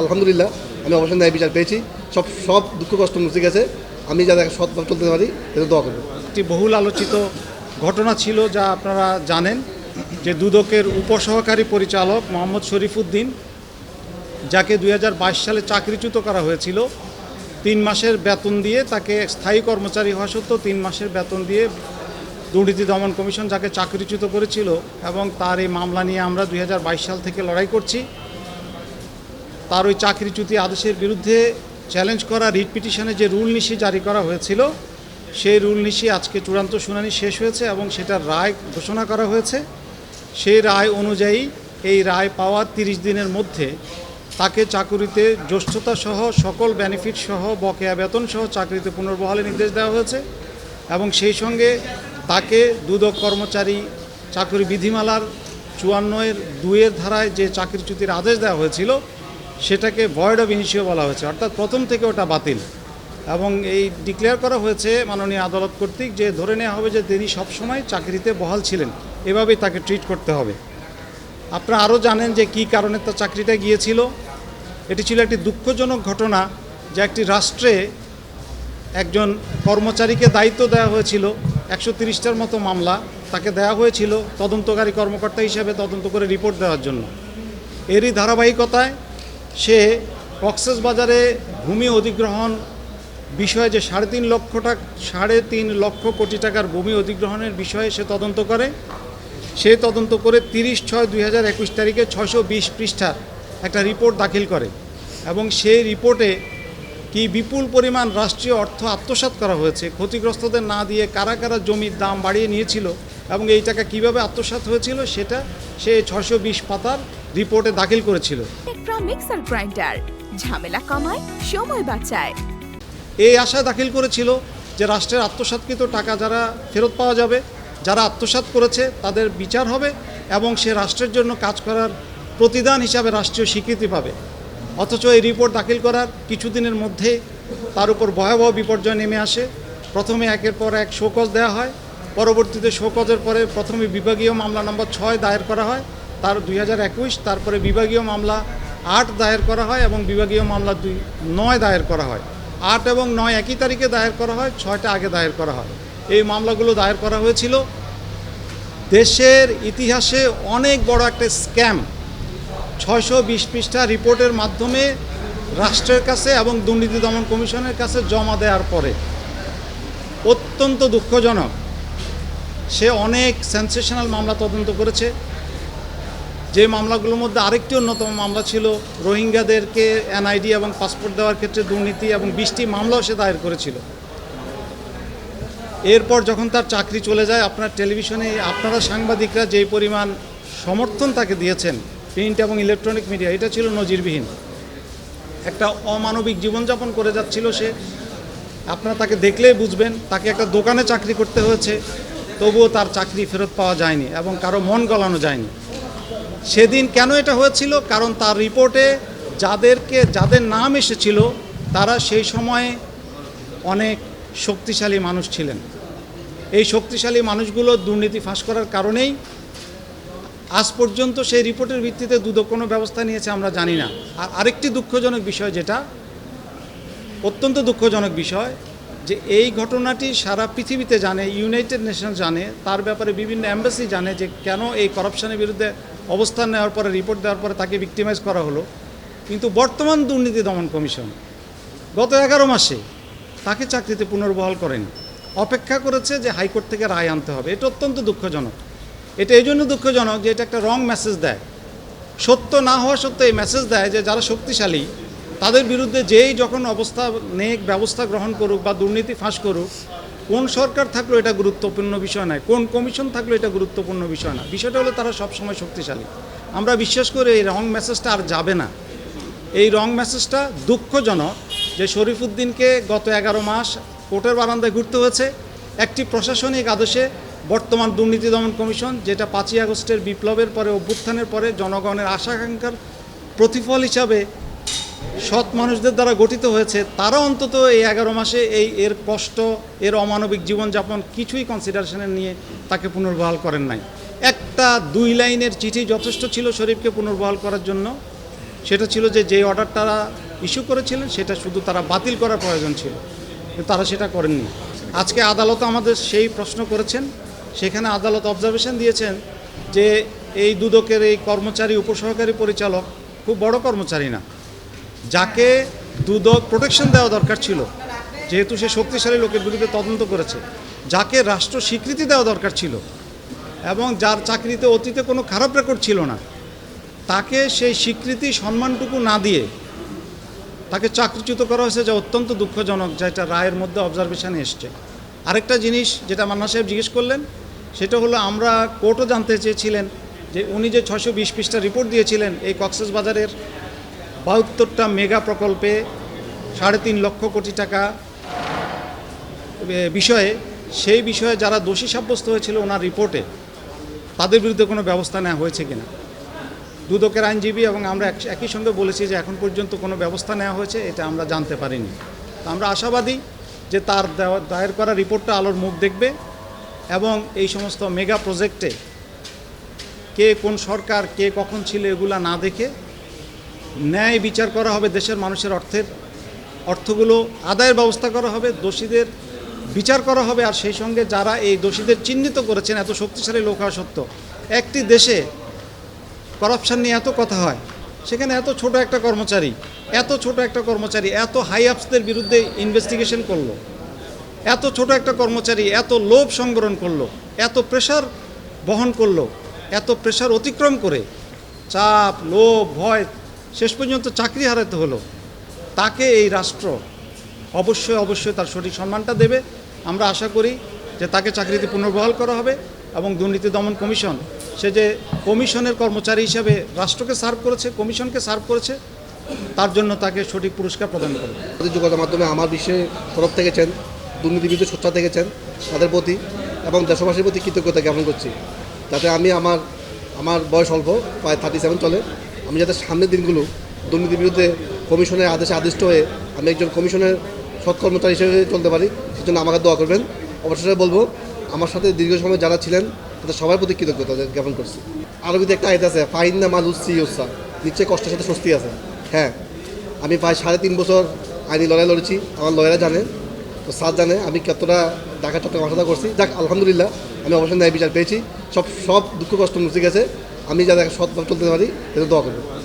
আলহামদুলিল্লাহ, আমি অবশ্যই ন্যায় বিচার পেয়েছি। সব সব দুঃখ কষ্ট মুছে গেছে। আমি যাতে সৎ চলতে পারি এটা দোয়া করব। একটি বহুল আলোচিত ঘটনা ছিল, যা আপনারা জানেন, যে দুদকের উপসহকারী পরিচালক মোহাম্মদ শরীফুদ্দিন, যাকে দুই হাজার বাইশ সালে চাকরিচ্যুত করা হয়েছিল, তিন মাসের বেতন দিয়ে তাকে স্থায়ী কর্মচারী হওয়া সত্ত্বেও তিন মাসের বেতন দিয়ে দুর্নীতি দমন কমিশন যাকে চাকরিচ্যুত করেছিল, এবং তার এই মামলা নিয়ে আমরা দুই হাজার বাইশ সাল থেকে লড়াই করছি। তার ওই চাকরিচ্যুতি আদেশের বিরুদ্ধে চ্যালেঞ্জ করা রিট পিটিশনে যে রুল নিশি জারি করা হয়েছিল, সেই রুল নিশি আজকে চূড়ান্ত শুনানি শেষ হয়েছে এবং সেটার রায় ঘোষণা করা হয়েছে। সেই রায় অনুযায়ী এই রায় পাওয়ার তিরিশ দিনের মধ্যে তাকে চাকুরিতে জ্যেষ্ঠতা সহ সকল বেনিফিট সহ, বকেয়া বেতন সহ চাকরিতে পুনর্বহালের নির্দেশ দেওয়া হয়েছে এবং সেই সঙ্গে তাকে দুদক কর্মচারী চাকরি বিধিমালার চুয়ান্নয়ের দুয়ের ধারায় যে চাকরিচ্যুতির আদেশ দেওয়া হয়েছিল সেটাকে ভয়েড অফ ইনিশিও বলা হয়েছে। অর্থাৎ প্রথম থেকে ওটা বাতিল। এবং এই ডিক্লেয়ার করা হয়েছে মাননীয় আদালত কর্তৃক যে ধরে নেওয়া হবে যে তিনি সবসময় চাকরিতে বহাল ছিলেন। এভাবেই তাকে ট্রিট করতে হবে। আপনারা আরও জানেন যে কী কারণে তার চাকরিটা গিয়েছিল? এটি ছিল একটি দুঃখজনক ঘটনা যে একটি রাষ্ট্রে একজন কর্মচারীকে দায়িত্ব দেওয়া হয়েছিল। একশো তিরিশটার মতো মামলা তাকে দেওয়া হয়েছিল তদন্তকারী কর্মকর্তা হিসেবে তদন্ত করে রিপোর্ট দেওয়ার জন্য। এরই ধারাবাহিকতায় সে কক্সেস বাজারে ভূমি অধিগ্রহণ বিষয়ে যে সাড়ে তিন লক্ষ টাকা সাড়ে তিন লক্ষ কোটি টাকার ভূমি অধিগ্রহণের বিষয়ে সে তদন্ত করে। সে তদন্ত করে তিরিশ ছয় দুই হাজার একুশ তারিখে ছশো বিশ পৃষ্ঠার একটা রিপোর্ট দাখিল করে এবং সেই রিপোর্টে কি বিপুল পরিমাণ রাষ্ট্রীয় অর্থ আত্মসাৎ করা হয়েছে, ক্ষতিগ্রস্তদের না দিয়ে কারা কারা জমির দাম বাড়িয়ে নিয়েছিল এবং এই টাকা কীভাবে আত্মসাৎ হয়েছিল সেটা সে ছশো বিশ পাতার রিপোর্টে দাখিল করেছিল। মিক্সার গ্রাইন্ডার ঝামেলা কমায় সময় বাঁচায়। এই আশা দাখিল করেছিল যে রাষ্ট্রের আত্মসাৎকৃত টাকা যারা ফেরত পাওয়া যাবে যারা আত্মসাৎ করেছে তাদের বিচার হবে এবং সে রাষ্ট্রের জন্য কাজ করার প্রতিদান হিসাবে রাষ্ট্রীয় স্বীকৃতি পাবে। অথচ এই রিপোর্ট দাখিল করার কিছুদিনের মধ্যে তার উপর ভয়াবহ বিপর্যয় নেমে আসে। প্রথমে একের পর এক শোকজ দেওয়া হয় পরবর্তীতে শোকজের পরে প্রথমে বিভাগীয় মামলা নম্বর ছয় দায়ের করা হয়, তার দুই হাজার একুশ, তারপরে বিভাগীয় মামলা আট দায়ের করা হয় এবং বিভাগীয় মামলা দুই নয় দায়ের করা হয়। আট এবং নয় একই তারিখে দায়ের করা হয়, ছয়টা আগে দায়ের করা হয়। এই মামলাগুলো দায়ের করা হয়েছিল। দেশের ইতিহাসে অনেক বড় একটা স্ক্যাম। ছয়শো বিশ পৃষ্ঠা রিপোর্টের মাধ্যমে রাষ্ট্রের কাছে এবং দুর্নীতি দমন কমিশনের কাছে জমা দেওয়ার পরে। অত্যন্ত দুঃখজনক। সে অনেক সেন্সেশনাল মামলা তদন্ত করেছে। যে মামলাগুলোর মধ্যে আরেকটি অন্যতম মামলা ছিল রোহিঙ্গাদেরকে এনআইডি এবং পাসপোর্ট দেওয়ার ক্ষেত্রে দুর্নীতি এবং বিশটি মামলাও সে দায়ের করেছিল। এরপর যখন তার চাকরি চলে যায়, আপনার টেলিভিশনে আপনারা সাংবাদিকরা যেই পরিমাণ সমর্থন তাকে দিয়েছেন, প্রিন্ট এবং ইলেকট্রনিক মিডিয়া, এটা ছিল নজিরবিহীন। একটা অমানবিক জীবনযাপন করে যাচ্ছিল সে। আপনারা তাকে দেখলেই বুঝবেন, তাকে একটা দোকানে চাকরি করতে হয়েছে। তবুও তার চাকরি ফেরত পাওয়া যায়নি এবং কারও মন গলানো যায়নি। সেদিন কেন এটা হয়েছিল? কারণ তার রিপোর্টে যাদেরকে, যাদের নাম এসেছিল, তারা সেই সময়ে অনেক শক্তিশালী মানুষ ছিলেন। এই শক্তিশালী মানুষগুলো দুর্নীতি ফাঁস করার কারণেই আজ পর্যন্ত সেই রিপোর্টের ভিত্তিতে দুদক কোনো ব্যবস্থা নিয়েছে আমরা জানি না। আর আরেকটি দুঃখজনক বিষয় যেটা, অত্যন্ত দুঃখজনক বিষয় যে এই ঘটনাটি সারা পৃথিবীতে জানে ইউনাইটেড নেশন জানে, তার ব্যাপারে বিভিন্ন অ্যাম্বাসি জানে যে কেন এই করাপশনের বিরুদ্ধে অবস্থান নেওয়ার পরে রিপোর্ট দেওয়ার পরে তাকে ভিক্টিমাইজ করা হলো। কিন্তু বর্তমান দুর্নীতি দমন কমিশন গত এগারো মাসে তাকে চাকরিতে পুনর্বহাল করেনি। অপেক্ষা করেছে যে হাইকোর্ট থেকে রায় আনতে হবে। এটা অত্যন্ত দুঃখজনক। এটা এই জন্য দুঃখজনক যে এটা একটা রং মেসেজ দেয়। সত্য না হওয়া সত্ত্বেও এই মেসেজ দেয় যে যারা শক্তিশালী তাদের বিরুদ্ধে যেই যখন অবস্থা, নেক ব্যবস্থা গ্রহণ করুক বা দুর্নীতি ফাঁস করুক, কোন সরকার থাকলেও এটা গুরুত্বপূর্ণ বিষয় নয়, কোন কমিশন থাকলেও এটা গুরুত্বপূর্ণ বিষয় না। বিষয়টা হলো তারা সবসময় শক্তিশালী। আমরা বিশ্বাস করি এই রং মেসেজটা আর যাবে না। এই রং মেসেজটা দুঃখজনক যে শরীফুদ্দিনকে গত এগারো মাস কোর্টের বারান্দায় ঘুরতে হয়েছে। একটি প্রশাসনিক আদেশে বর্তমান দুর্নীতি দমন কমিশন, যেটা পাঁচই আগস্টের বিপ্লবের পরে, অভ্যুত্থানের পরে জনগণের আশাকাঙ্ক্ষার প্রতিফল হিসাবে সৎ মানুষদের দ্বারা গঠিত হয়েছে, তারা অন্তত এই এগারো মাসে এই এর কষ্ট, এর অমানবিক জীবনযাপন কিছুই কনসিডারেশনে নিয়ে তাকে পুনর্বহাল করেন নাই। একটা দুই লাইনের চিঠি যথেষ্ট ছিল শরীফকে পুনর্বহাল করার জন্য। সেটা ছিল যে যে অর্ডারটা ইস্যু করেছিলেন, সেটা শুধু তারা বাতিল করার প্রয়োজন ছিল। তারা সেটা করেননি। আজকে আদালত আমাদের সেই প্রশ্ন করেছেন। সেখানে আদালত অবজারভেশন দিয়েছেন যে, এই দুদকের এই কর্মচারী, উপসহকারী পরিচালক খুব বড় কর্মচারী না। যাকে দুদক প্রোটেকশন দেওয়া দরকার ছিল, যেহেতু সে শক্তিশালী লোকের বিরুদ্ধে তদন্ত করেছে, যাকে রাষ্ট্র স্বীকৃতি দেওয়া দরকার ছিল, এবং যার চাকরিতে অতীতে কোনো খারাপ রেকর্ড ছিল না, তাকে সেই স্বীকৃতি সম্মানটুকু না দিয়ে তাকে চাকরিচ্যুত করা হয়েছে, যা অত্যন্ত দুঃখজনক যেটা রায়ের মধ্যে অবজারভেশনে এসছে। আরেকটা জিনিস যেটা মান্না সাহেব জিজ্ঞেস করলেন, সেটা হলো আমরা কোর্টও জানতে চেয়েছিলেন যে উনি যে ছশো বিশ পৃষ্ঠা রিপোর্ট দিয়েছিলেন এই কক্সেস বাজারের বাহাত্তরটা মেগা প্রকল্পে সাড়ে তিন লক্ষ কোটি টাকা বিষয়ে, সেই বিষয়ে যারা দোষী সাব্যস্ত হয়েছিল ওনার রিপোর্টে, তাদের বিরুদ্ধে কোনো ব্যবস্থা নেওয়া হয়েছে কিনা? দুদকের আইনজীবী এবং আমরা এক- একই সঙ্গে বলেছি যে এখন পর্যন্ত কোনো ব্যবস্থা নেওয়া হয়েছে, এটা আমরা জানতে পারিনি। আমরা আশাবাদী যে তার দায়ের করা রিপোর্টটা আলোর মুখ দেখবে এবং এই সমস্ত মেগা প্রজেক্টে কে কোন সরকার, কে কখন ছিল এগুলা না দেখে ন্যায় বিচার করা হবে দেশের মানুষের অর্থের, অর্থগুলো আদায়ের ব্যবস্থা করা হবে, দোষীদের বিচার করা হবে, আর সেই সঙ্গে যারা এই দোষীদের চিহ্নিত করেছেন, এত শক্তিশালী লোক হওয়া সত্ত্বেও। একটি দেশে করাপশান নিয়ে এত কথা হয়, সেখানে এত ছোট একটা কর্মচারী, এত ছোট একটা কর্মচারী, এত হাই আপসদের বিরুদ্ধে ইনভেস্টিগেশন করল, এত ছোট একটা কর্মচারী, এত লোভ সংবরণ করল, এত প্রেশার বহন করল, এত প্রেশার অতিক্রম করে, চাপ, লোভ, ভয় শেষ পর্যন্ত চাকরি হারাতে হলো। তাকে এই রাষ্ট্র অবশ্যই অবশ্যই তার সঠিক সম্মানটা দেবে। আমরা আশা করি যে তাকে চাকরিতে পুনর্বহাল করা হবে এবং দুর্নীতি দমন কমিশন, সে যে কমিশনের কর্মচারী হিসাবে রাষ্ট্রকে সার্ভ করেছে, কমিশনকে সার্ভ করেছে, তার জন্য তাকে সঠিক পুরস্কার প্রদান করবে। যোগাযোগের মাধ্যমে আমার বিশ্বে তরফ থেকেছেন দুর্নীতি বিরুদ্ধে সোচ্চার থেকেছেন তাদের প্রতি এবং দেশবাসীর প্রতি কৃতজ্ঞতা জ্ঞাপন করছি। যাতে আমি আমার আমার বয়স অল্প, প্রায় থার্টি সেভেন চলে। আমি যাতে সামনের দিনগুলো দুর্নীতির বিরুদ্ধে কমিশনের আদেশে আদিষ্ট হয়ে আমি একজন কমিশনের সৎ কর্মচারী হিসেবে চলতে পারি, সেজন্য আমাকে দোয়া করবেন। অবশেষে বলব, আমার সাথে দীর্ঘ সময় যারা ছিলেন, তাদের সবার প্রতি কৃতজ্ঞতা জ্ঞাপন করছি। আরও আরবিতে একটা আয়ত আছে, ফাইন না মাল উচ্ছি উৎসা নিশ্চয়ই কষ্টের সাথে স্বস্তি আছে। হ্যাঁ আমি প্রায় সাড়ে তিন বছর আইনি লড়াই লড়েছি, আমার লয়েরা জানে, তো স্যার জানে, আমি কতটা ঢাকা, চট্টগ্রাম আসাদা করছি যাক, আলহামদুলিল্লাহ, আমি অবশ্যই ন্যায় বিচার পেয়েছি। সব সব দুঃখ কষ্ট মুছে গেছে। আমি যাতে সৎ চলতে পারি এটা দোয়া করব